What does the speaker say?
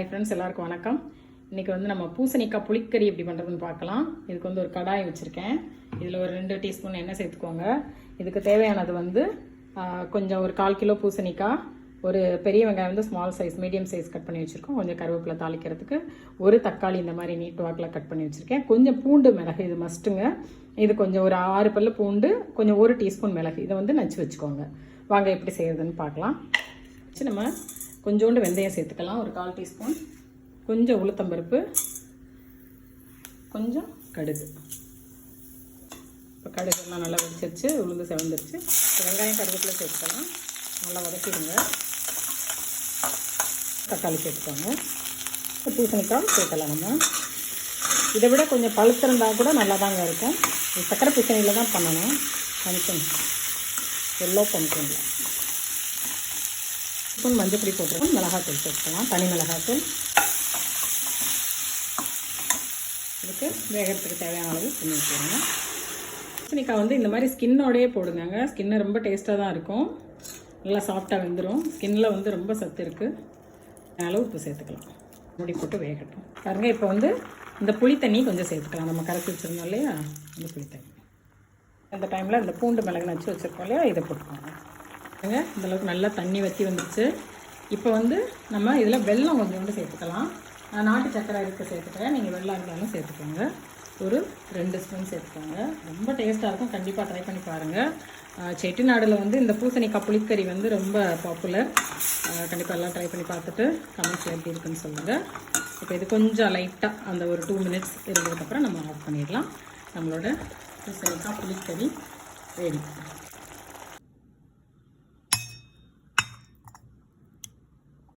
Hi friends எல்லாருக்கும் வணக்கம். இன்னைக்கு வந்து நம்ம பூசணிக்காய் புளிக்கறி எப்படி பண்ணுறதுன்னு பார்க்கலாம். இதுக்கு வந்து ஒரு கடாய் வச்சுருக்கேன். இதில் ஒரு ரெண்டு டீஸ்பூன் எண்ணெய் சேர்த்துக்கோங்க. இதுக்கு தேவையானது வந்து கொஞ்சம் ஒரு கால் கிலோ பூசணிக்காய் ஒரு பெரிய வெங்காயம் வந்து small size medium size cut பண்ணி வச்சுருக்கோம். கொஞ்சம் கருவேப்பிலை தாளிக்கிறதுக்கு ஒரு தக்காளி இந்த மாதிரி நீட் வாக்கில் கட் பண்ணி வச்சுருக்கேன். கொஞ்சம் பூண்டு மிளகு இது மஸ்ட்டுங்க இது கொஞ்சம் ஒரு ஆறு பல்லு பூண்டு கொஞ்சம் ஒரு டீஸ்பூன் மிளகு. இதை வந்து நச்சு வச்சுக்கோங்க. வாங்க எப்படி செய்கிறதுன்னு பார்க்கலாம். வச்சு நம்ம கொஞ்சோண்டு வெந்தயம் சேர்த்துக்கலாம் ஒரு கால் டீஸ்பூன். கொஞ்சம் உளுத்தம்பருப்பு. கொஞ்சம் கடுகு. இப்போ கடுகுலாம் நல்லா வெடிச்சிருச்சு உளுந்து செவந்துருச்சு. வெங்காயம் கருவேப்பிலை சேர்த்துக்கலாம். நல்லா வதக்கிடுங்க. தக்காளி சேர்த்துக்கோங்க. பூசணிக்காய் சேர்க்கலாம் நம்ம. இதை விட கொஞ்சம் பழுத்திருந்தால் கூட நல்லா தாங்க இருக்கும் சக்கரை பூசணியில் தான் பண்ணணும். பம்கின் எல்லோ பம்கின்ல ஸ்பூன் மஞ்சள் பொடி போட்டுருக்கோம். மிளகாத்தூள் சேர்த்துக்கலாம் தனி மிளகாத்தூள் இதுக்கு வேகிறதுக்கு தேவையான அளவு பண்ணி வச்சுருங்க பூசணிக்காய் வந்து இந்த மாதிரி ஸ்கின்னோடையே போடுங்க ஸ்கின்னு ரொம்ப டேஸ்ட்டாக தான் இருக்கும். நல்லா சாஃப்டாக வெந்துடும் ஸ்கின்னில் வந்து ரொம்ப சத்து இருக்குது அளவு உப்பு சேர்த்துக்கலாம். மூடி போட்டு வேகட்டும். பாருங்க இப்போ வந்து இந்த புளி தண்ணி கொஞ்சம் சேர்த்துக்கலாம். நம்ம கரைச்சி வச்சுருந்தோம் இல்லையா? இந்த புளி தண்ணி. டைமில் இந்த பூண்டு மிளகு நச்சு வச்சுருக்கோம் இல்லையா? இதை போட்டுக்கோங்க. பாருங்க, இந்தளவுக்கு நல்லா தண்ணி வற்றி வந்துருச்சு. இப்போ வந்து நம்ம இதில் வெள்ளம் கொஞ்சோண்டு சேர்த்துக்கலாம். நான் நாட்டு சக்கரை இருக்க சேர்த்துக்கிறேன். நீங்கள் வெள்ளம் இருந்தாலும் சேர்த்துக்கோங்க. ஒரு ரெண்டு ஸ்பூன் சேர்த்துக்கோங்க. ரொம்ப டேஸ்ட்டாக இருக்கும். கண்டிப்பாக ட்ரை பண்ணி பாருங்கள் செட்டிநாடில் வந்து இந்த பூசணிக்காய் புளிக்கறி வந்து ரொம்ப பாப்புலர் கண்டிப்பாக எல்லாம் ட்ரை பண்ணி பார்த்துட்டு கமெண்ட்ஸ் எப்படி இருக்குன்னு சொல்லுங்கள் இப்போ இது கொஞ்சம் லைட்டாக அந்த ஒரு டூ மினிட்ஸ் இருந்ததுக்கப்புறம் நம்ம ஆஃப் பண்ணிடலாம். நம்மளோட பூசணிக்காய் புளிக்கறி ரெடி